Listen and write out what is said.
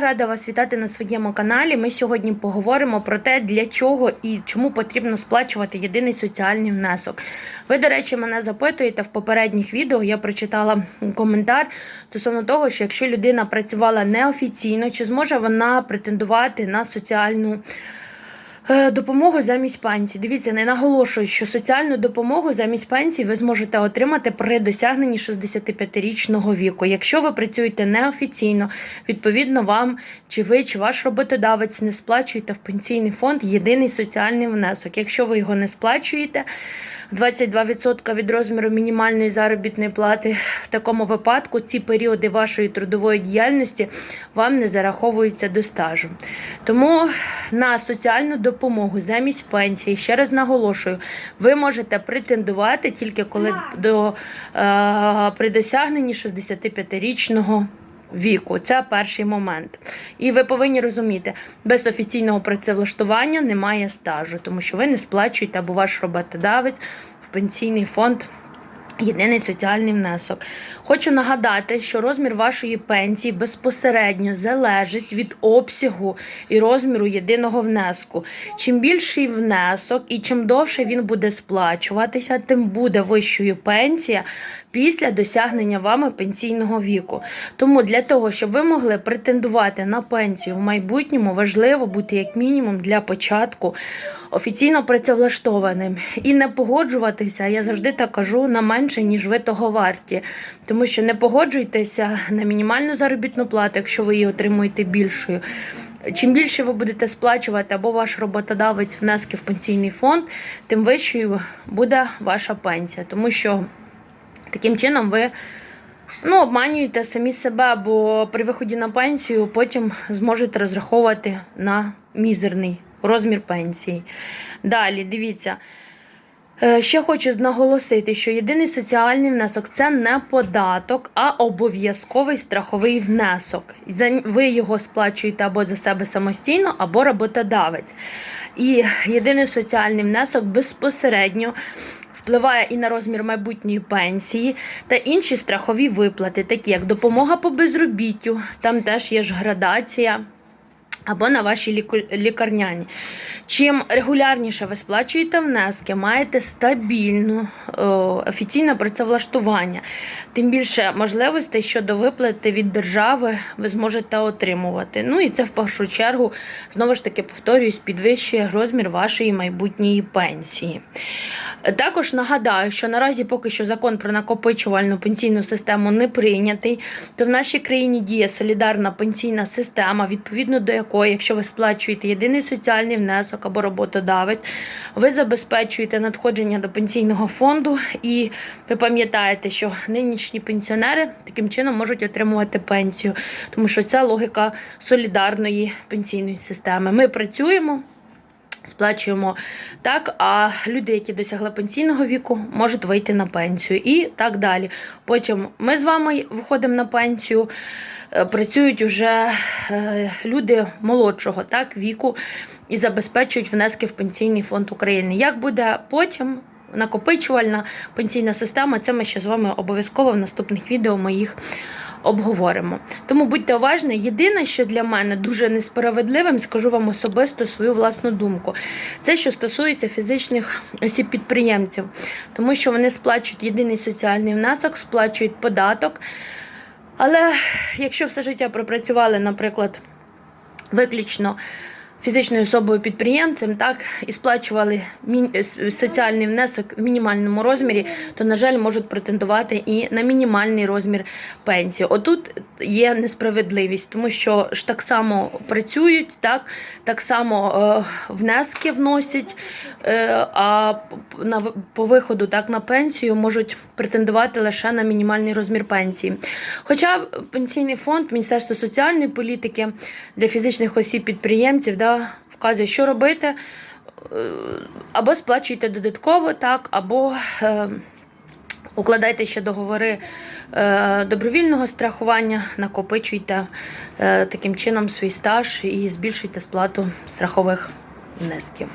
Рада вас вітати на своєму каналі. Ми сьогодні поговоримо про те, для чого і чому потрібно сплачувати єдиний соціальний внесок. Ви, до речі, мене запитуєте в попередніх відео. Я прочитала коментар стосовно того, що якщо людина працювала неофіційно, чи зможе вона претендувати на соціальну. Е, Допомогу замість пенсії. Дивіться, не наголошую, що соціальну допомогу замість пенсії ви зможете отримати при досягненні 65-річного віку. Якщо ви працюєте неофіційно, відповідно вам чи ви, чи ваш роботодавець не сплачуєте в пенсійний фонд єдиний соціальний внесок. Якщо ви його не сплачуєте, 22% від розміру мінімальної заробітної плати. В такому випадку ці періоди вашої трудової діяльності вам не зараховуються до стажу. Тому на соціальну допомогу замість пенсії, ще раз наголошую, ви можете претендувати тільки коли до, е, при досягненні 65-річного віку. Це перший момент. І ви повинні розуміти, без офіційного працевлаштування немає стажу, тому що ви не сплачуєте або ваш роботодавець в пенсійний фонд. Єдиний соціальний внесок. Хочу нагадати, що розмір вашої пенсії безпосередньо залежить від обсягу і розміру єдиного внеску. Чим більший внесок і чим довше він буде сплачуватися, тим буде вищою пенсія після досягнення вами пенсійного віку. Тому для того, щоб ви могли претендувати на пенсію в майбутньому, важливо бути як мінімум для початку офіційно працевлаштованим і не погоджуватися, я завжди так кажу, на менше, ніж ви того варті. Тому що не погоджуйтеся на мінімальну заробітну плату, якщо ви її отримуєте більшою. Чим більше ви будете сплачувати або ваш роботодавець внески в пенсійний фонд, тим вищою буде ваша пенсія. Тому що таким чином ви ну, обманюєте самі себе, бо при виході на пенсію потім зможете розраховувати на мізерний розмір пенсії. Далі, дивіться. Е, Ще хочу наголосити, що єдиний соціальний внесок це не податок, а обов'язковий страховий внесок. Ви його сплачуєте або за себе самостійно, або роботодавець. І єдиний соціальний внесок безпосередньо впливає і на розмір майбутньої пенсії та інші страхові виплати, такі як допомога по безробіттю, там теж є ж градація або на ваші лікарняні. Чим регулярніше ви сплачуєте внески, маєте стабільну офіційне працевлаштування, тим більше можливостей щодо виплати від держави ви зможете отримувати. Ну і це в першу чергу, знову ж таки, повторююсь, підвищує розмір вашої майбутньої пенсії. Також нагадаю, що наразі поки що закон про накопичувальну пенсійну систему не прийнятий, то в нашій країні діє солідарна пенсійна система, відповідно до якої, якщо ви сплачуєте єдиний соціальний внесок або роботодавець, ви забезпечуєте надходження до пенсійного фонду, і ви пам'ятаєте, що нинішні пенсіонери таким чином можуть отримувати пенсію, тому що це логіка солідарної пенсійної системи. Ми працюємо. Сплачуємо так, а люди, які досягли пенсійного віку, можуть вийти на пенсію і так далі. Потім ми з вами виходимо на пенсію, е, працюють вже е, люди молодшого так, віку і забезпечують внески в пенсійний фонд України. Як буде потім? Накопичувальна пенсійна система, це ми ще з вами обов'язково в наступних відео моїх обговоримо. Тому будьте уважні. Єдине, що для мене дуже несправедливим, скажу вам особисто свою власну думку. Це що стосується фізичних осіб підприємців, тому що вони сплачують єдиний соціальний внесок, сплачують податок. Але якщо все життя пропрацювали, наприклад, виключно фізичною особою підприємцем, так і сплачували соціальний внесок в мінімальному розмірі, то на жаль можуть претендувати і на мінімальний розмір пенсії. Отут є несправедливість, тому що ж так само працюють, так так само е, внески вносять, е, а на по виходу так на пенсію можуть претендувати лише на мінімальний розмір пенсії. Хоча пенсійний фонд Міністерство соціальної політики для фізичних осіб підприємців да, вказує, що робити. Е, Або сплачуйте додатково, так, або е, укладайте ще договори е, добровільного страхування, накопичуйте е, таким чином свій стаж і збільшуйте сплату страхових внесків.